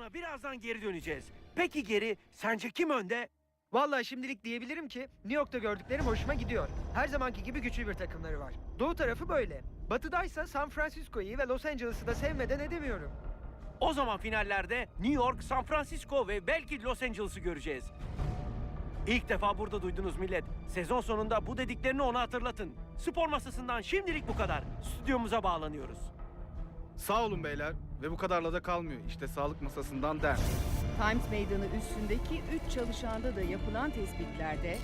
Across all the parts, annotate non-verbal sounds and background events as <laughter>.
Buna birazdan geri döneceğiz. Peki geri sence kim önde? Vallahi şimdilik diyebilirim ki New York'ta gördüklerim hoşuma gidiyor. Her zamanki gibi güçlü bir takımları var. Doğu tarafı böyle. Batıdaysa San Francisco'yu ve Los Angeles'ı da sevmeden edemiyorum. O zaman finallerde New York, San Francisco ve belki Los Angeles'ı göreceğiz. İlk defa burada duydunuz millet. Sezon sonunda bu dediklerini ona hatırlatın. Spor masasından şimdilik bu kadar. Stüdyomuza bağlanıyoruz. Sağ olun beyler. Ve bu kadarla da kalmıyor. İşte sağlık masasından der. Times Meydanı üstündeki 3 çalışanda da yapılan tespitlerde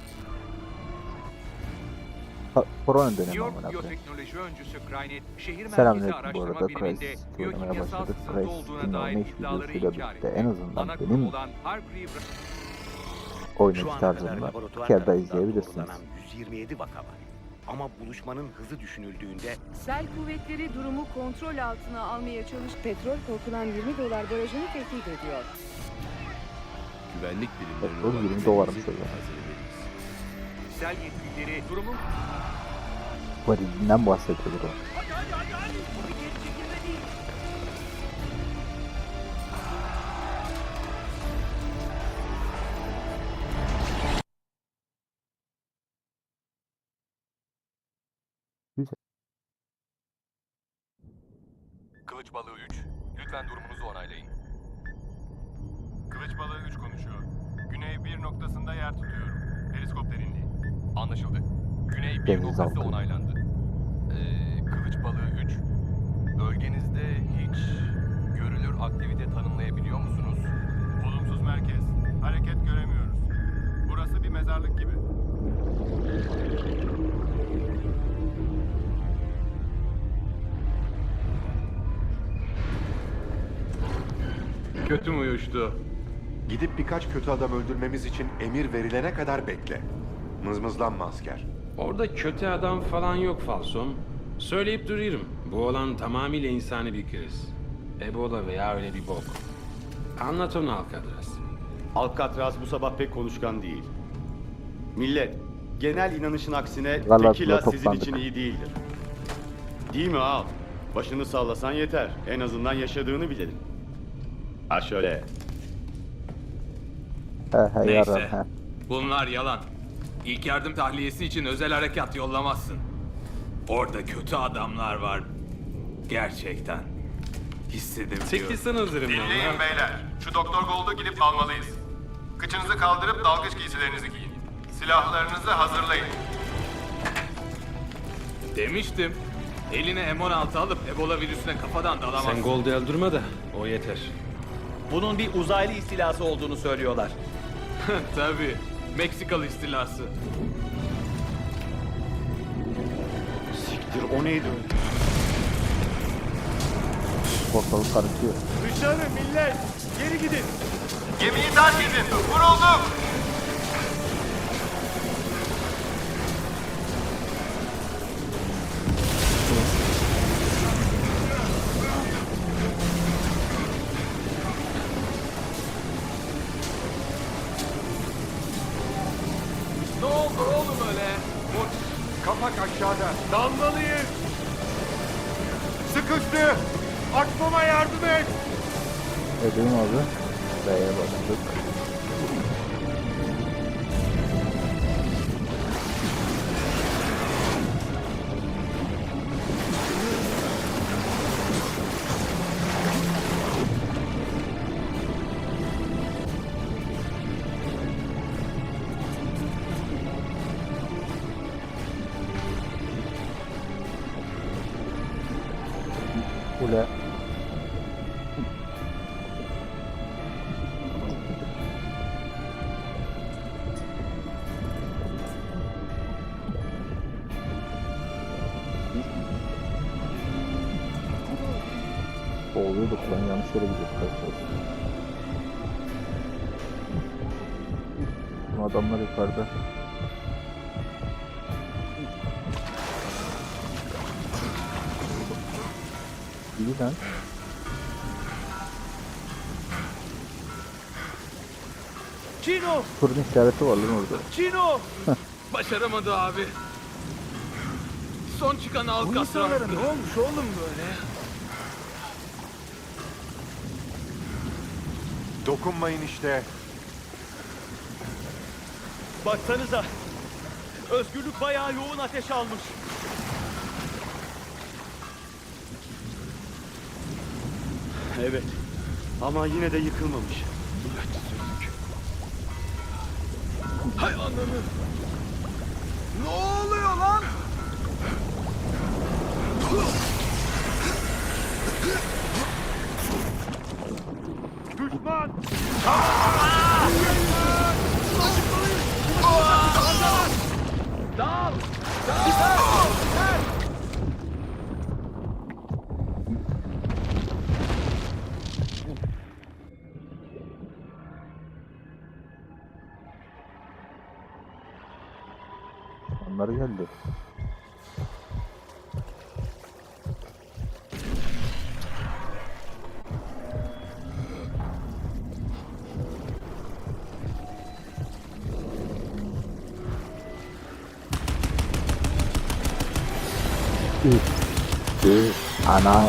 Ha, Korona dönemi York amına koyayım. biyoteknoloji öncüsü Grainet, şehir merkezi Selamünaleyküm bu araştırma arada biriminde Price biyokimyasal başladık. sızıntı Price olduğuna oynayış iddiaları videosuyla inkar birlikte etti. en azından Ana benim kurum olan Hargreave Şu oynayış tarzımda laboratuvar bir kere daha tarafından izleyebilirsiniz. doğrulanan 127 vaka var. Ama buluşmanın hızı düşünüldüğünde sel kuvvetleri durumu kontrol altına almaya çalış petrol korkulan 20 dolar barajını tehdit ediyor. Güvenlik birimlerinin Petrol olan 20 dolarmış güveninizi o zaman. sel yetkilileri durumun Varilinden bahsediyordur o. bu bir Kılıç balığı 3. Lütfen durumunuzu onaylayın. Kılıç balığı 3 konuşuyor. Güney 1 noktasında yer tutuyorum. Periskop derinliği. Anlaşıldı. Güney 1 Deniz noktası altı. onaylandı. Ee, Kılıç balığı 3. Bölgenizde hiç görülür aktivite tanımlayabiliyor musunuz? Olumsuz merkez. Hareket göremiyoruz. Burası bir mezarlık gibi. Kötü mü uyuştu? Gidip birkaç kötü adam öldürmemiz için emir verilene kadar bekle. Mızmızlanma asker. Orada kötü adam falan yok Falson. Söyleyip duruyorum. Bu olan tamamıyla insani bir kriz. Ebola veya öyle bir bok. Anlat onu Alcatraz. Alcatraz bu sabah pek konuşkan değil. Millet, genel inanışın aksine Vallahi tekila sizin toplandık. için iyi değildir. Değil mi ağam? Başını sallasan yeter. En azından yaşadığını bilelim. Ha şöyle. He he Neyse. yarar he. Bunlar yalan. İlk yardım tahliyesi için özel harekat yollamazsın. Orada kötü adamlar var. Gerçekten. Hissedebiliyorum. Çekilsene üzerimden lan. beyler. Şu Doktor Gold'u gidip almalıyız. Kıçınızı kaldırıp dalgıç giysilerinizi giyin. Silahlarınızı hazırlayın. Demiştim. Eline M16 alıp Ebola virüsüne kafadan dalamazsın. Sen Gold'u öldürme de o yeter. Bunun bir uzaylı istilası olduğunu söylüyorlar. <laughs> Tabii. Meksikalı istilası. Siktir o neydi öyle? Ortalık karışıyor. Dışarı millet! Geri gidin! Gemiyi terk edin. Vurulduk. Adamlar yukarıda. İyi lan. Çino! Fırın işareti var lan orada. Çino! <laughs> Başaramadı abi. Son çıkan Alcatraz'dı. olmuş oğlum böyle? Dokunmayın işte. Baksanıza. Özgürlük bayağı yoğun ateş almış. Evet. Ama yine de yıkılmamış. Onlar geldi. Ana.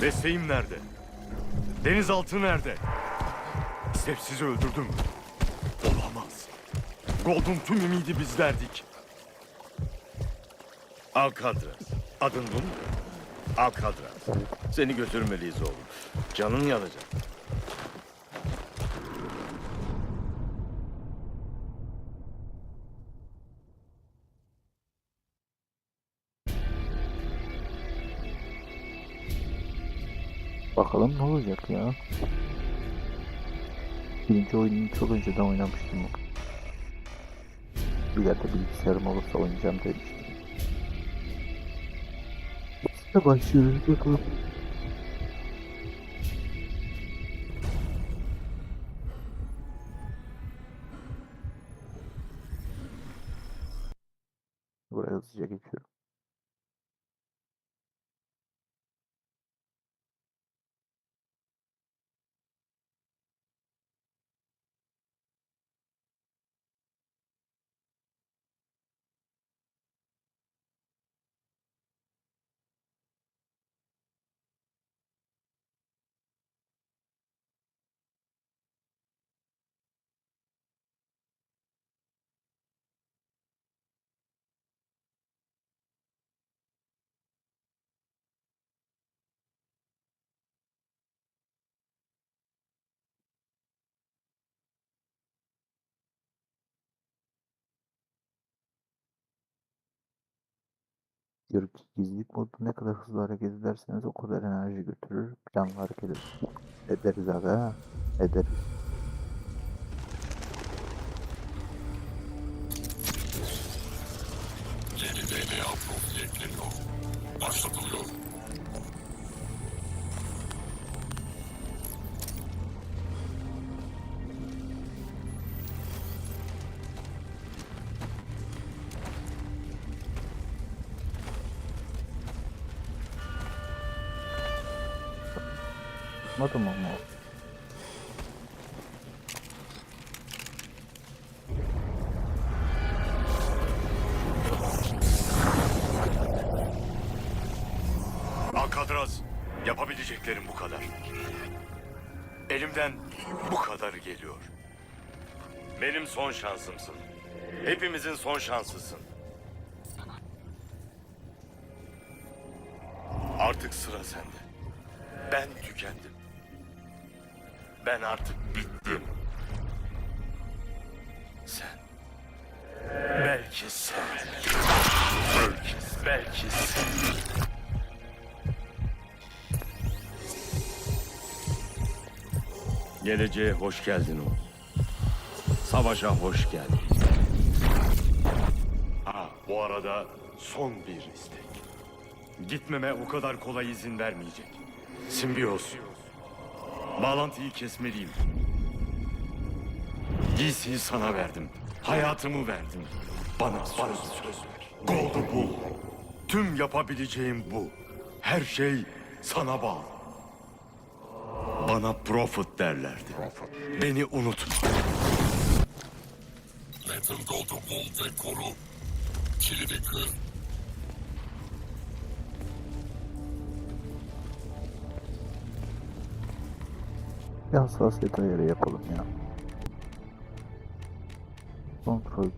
Desteğim nerede? Denizaltı nerede? Step sizi öldürdüm. Olamaz. Gold'un tüm ümidi bizlerdik. Alcatraz. Adın bu mu? Alcatraz. Seni götürmeliyiz oğlum. Canın yanacak. Bakalım ne olacak ya. Birinci oyununu çok önceden oynamıştım. İleride bilgisayarım olursa oynayacağım demiştim. İşte başlıyoruz bakalım. Buraya Ki gizlilik modu ne kadar hızlı hareket ederseniz o kadar enerji götürür. Planlı hareket eder- ederiz abi ha. Ederiz. Yapabileceklerim bu kadar. Elimden bu kadar geliyor. Benim son şansımsın. Hepimizin son şansısın. Artık sıra sende. Ben tükendim. Ben artık Geleceğe hoş geldin oğlum. Savaşa hoş geldin. Ha, bu arada son bir istek. Gitmeme o kadar kolay izin vermeyecek. Simbiyoz. Bağlantıyı kesmeliyim. Giysiyi sana verdim. Hayatımı verdim. Bana, bana söz ver. Gold'u bul. Tüm yapabileceğim bu. Her şey sana bağlı. Bana Prophet derlerdi. Beni unutma. Bir hassasiyet ayarı yapalım ya. Kontrol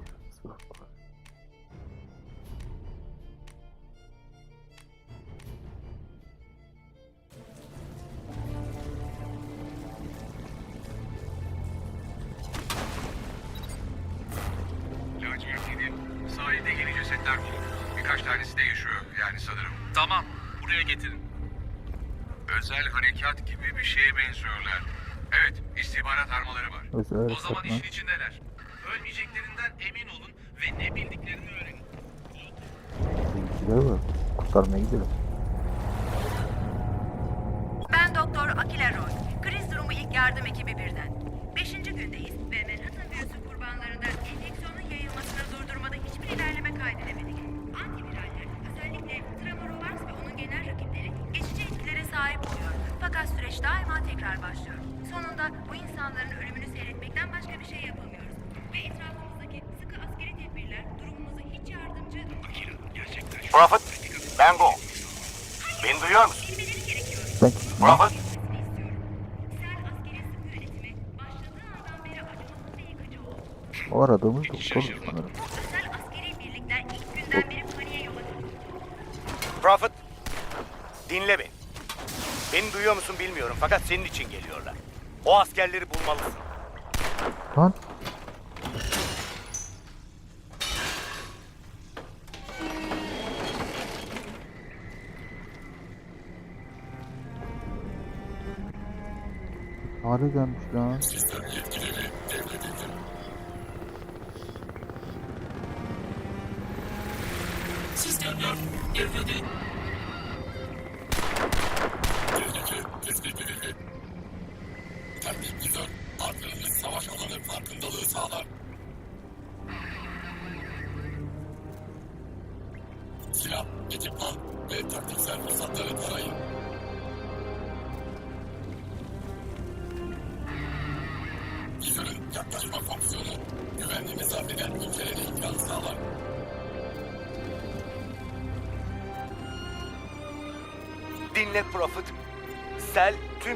buraya getirin. Özel harekat gibi bir şeye benziyorlar. Evet, istihbarat armaları var. Özel O zaman işin içindeler. Ölmeyeceklerinden emin olun ve ne bildiklerini öğrenin. Bilgiler var. Kurtarmaya gidelim. Fakat süreç daima tekrar başlıyor. Sonunda bu insanların ölümünü seyretmekten başka bir şey yapamıyoruz. Ve etrafımızdaki sıkı askeri tedbirler durumumuza hiç yardımcı... Prophet, ben Go. Beni duyuyor musun? Bilmeleri gerekiyor. Prophet. O aradığımız doktor sanırım. Bu özel askeri birlikler ilk günden beri paniğe yol açtı. Prophet, dinle beni. Beni duyuyor musun bilmiyorum fakat senin için geliyorlar. O askerleri bulmalısın. Lan Hale gelmiş lan. Dinle Thank you.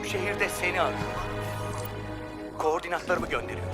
Şehirde seni arıyor. Koordinatlarımı gönderiyor.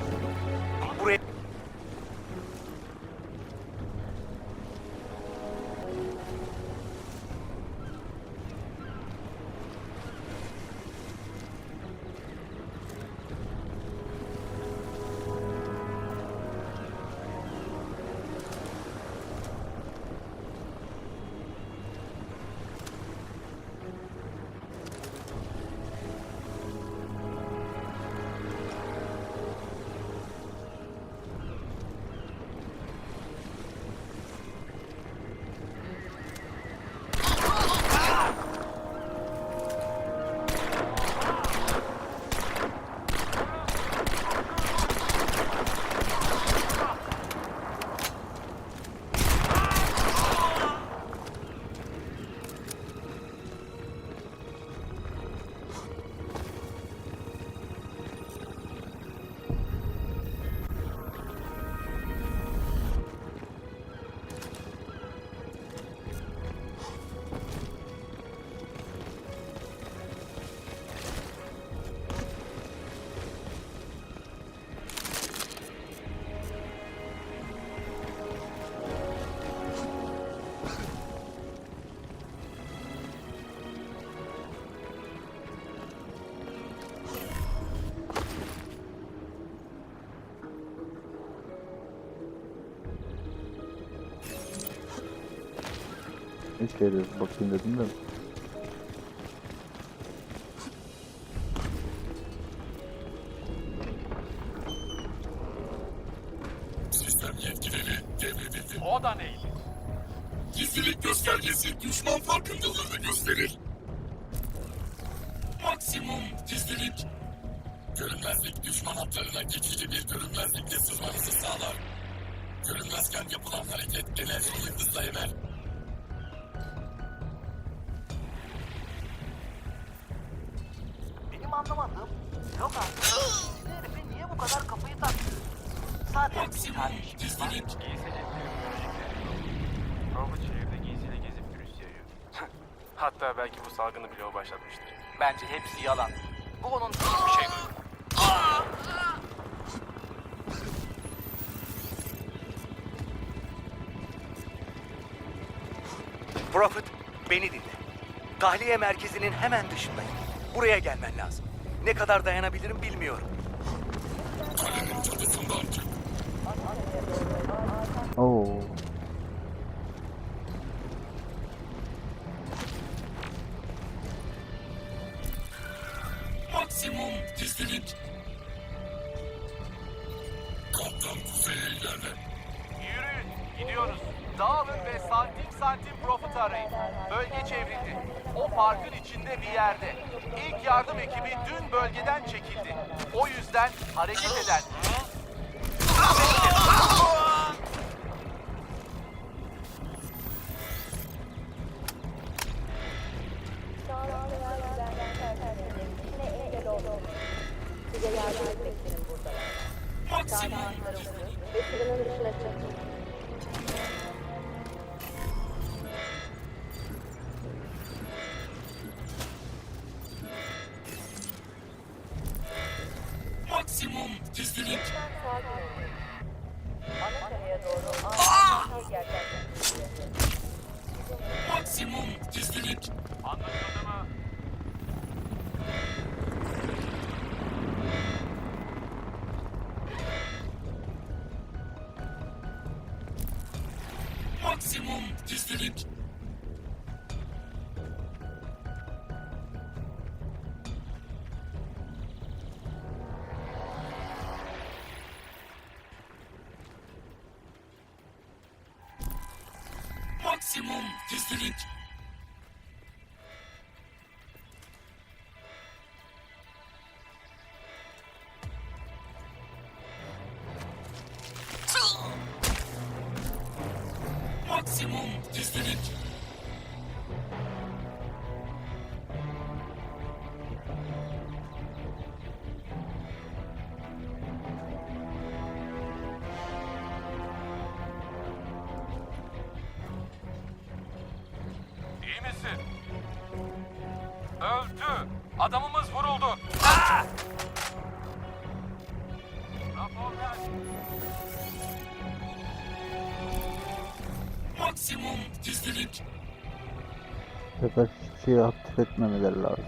70 veriyor. Bakayım dedim de. Sistem yetkileri devredildi. O da neydi? Gizlilik göstergesi düşman farkındalığını gösterir. Maksimum gizlilik. Görünmezlik düşman hatlarına geçici bir görünmezlikle sızmanızı sağlar. Görünmezken yapılan hareket enerji yıldızla emer. Yalan. Bu onun hiçbir şey duymadı. Prophet, beni dinle. Tahliye merkezinin hemen dışındayım. Buraya gelmen lazım. Ne kadar dayanabilirim bilmiyorum. Oo. Hareket eden... Maksimum gizlilik. İyi misin? Öldü. Adamımız vuruldu. Rapor ver. Maksimum gizlilik. Sefer hiçbir şeyi aktif etmemeleri lazım.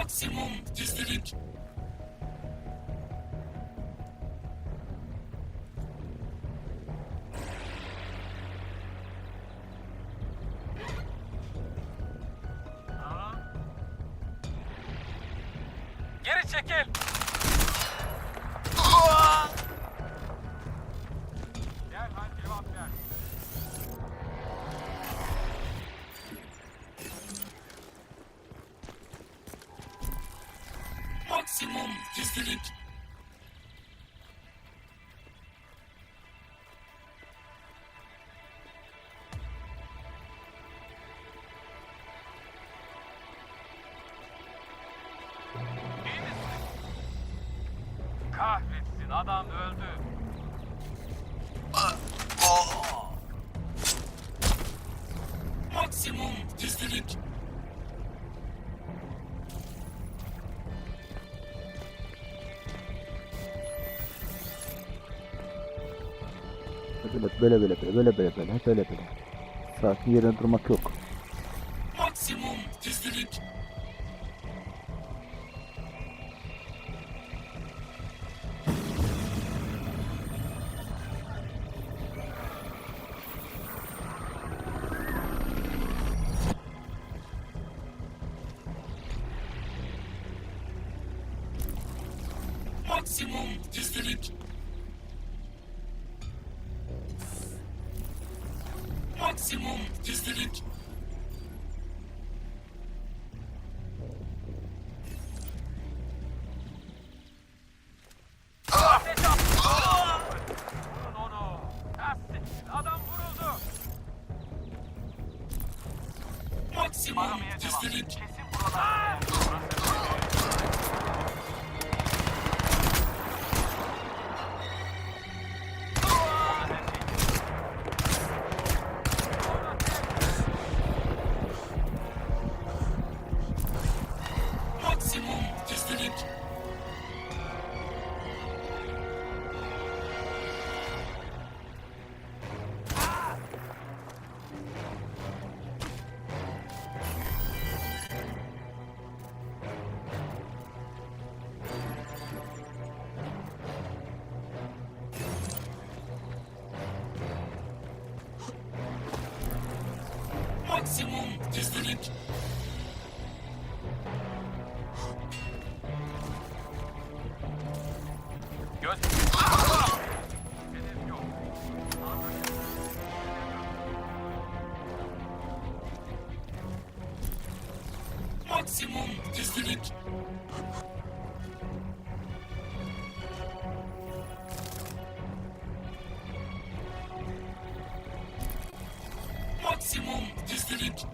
Maksimum gizlilik. kahretsin adam öldü. Maksimum gizlilik. Böyle böyle böyle böyle böyle böyle böyle. Sakin yerine durmak yok. Maksimum gizlilik. Maksimum gizlilik. Gizlilik. Göz... Maksimum gizlilik. Maksimum gizlilik.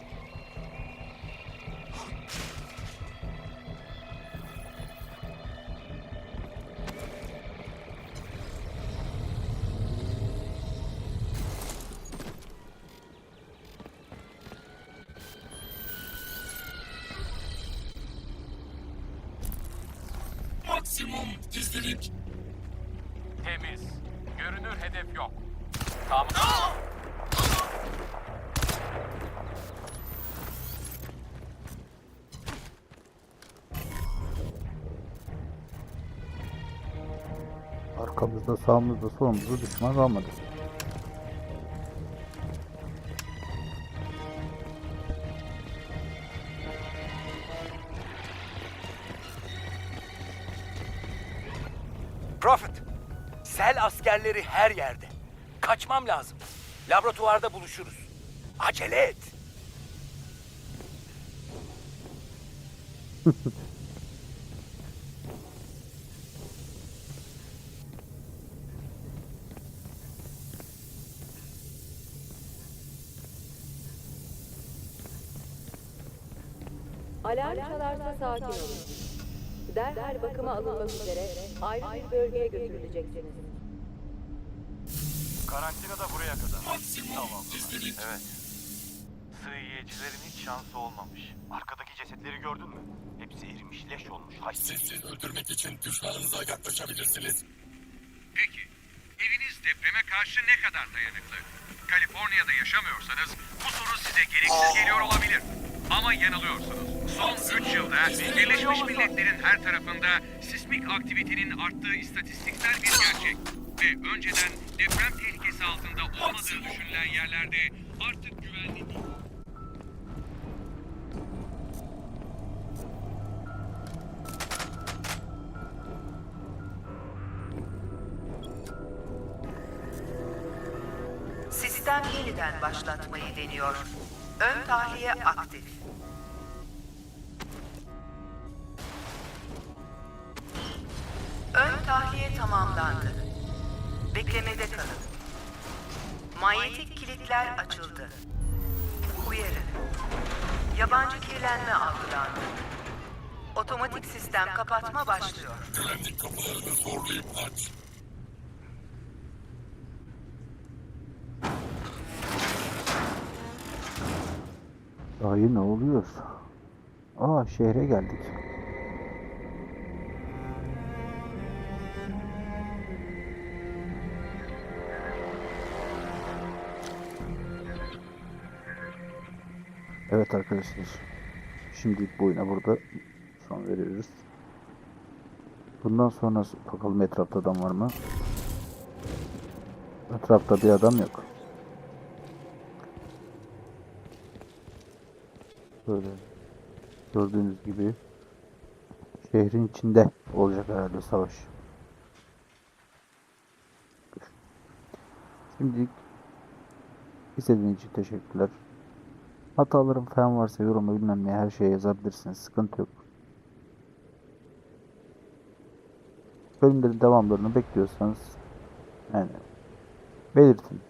Sağımızda, solumuzda düşman kalmadı. Prophet, sel askerleri her yerde. Kaçmam lazım. Laboratuvarda buluşuruz. Acele et. <laughs> Alarm çalarsa sakin olun. Derhal bakıma alınmak üzere ayrı bir bölgeye götürüleceksiniz. Karantina da buraya kadar. Gizlilik. Evet. Sığ yiyecilerin hiç şansı olmamış. Arkadaki cesetleri gördün mü? Hepsi erimiş, leş olmuş. Hayır. Sizi öldürmek için düşmanınıza yaklaşabilirsiniz. Peki, eviniz depreme karşı ne kadar dayanıklı? Kaliforniya'da yaşamıyorsanız bu soru size gereksiz geliyor olabilir. Ama yanılıyorsunuz. Son 3 yılda Birleşmiş Milletler'in her tarafında sismik aktivitenin arttığı istatistiksel bir gerçek. Ve önceden deprem tehlikesi altında olmadığı düşünülen yerlerde artık güvenlik... Sistem yeniden başlatmayı deniyor. Ön tahliye aktif. Ön tahliye tamamlandı. Beklemede kalın. Manyetik kilitler açıldı. Uyarı. Yabancı kirlenme algılandı. Otomatik sistem kapatma başlıyor. Güvenlik kapılarını zorlayıp aç. Dayı ne oluyor? Aa şehre geldik. Evet arkadaşlar. Şimdilik bu oyuna burada son veriyoruz. Bundan sonra bakalım etrafta adam var mı? Etrafta bir adam yok. Böyle gördüğünüz gibi şehrin içinde olacak herhalde savaş. Şimdilik izlediğiniz için teşekkürler. Hatalarım falan varsa yoruma bilmem ne her şeye yazabilirsiniz. Sıkıntı yok. Bölümlerin devamlarını bekliyorsanız yani belirtin.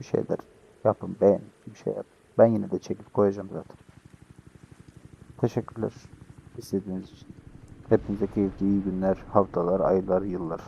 Bir şeyler yapın, beğen, bir şey yapın. Ben yine de çekip koyacağım zaten. Teşekkürler izlediğiniz için. Hepinize keyifli iyi günler, haftalar, aylar, yıllar.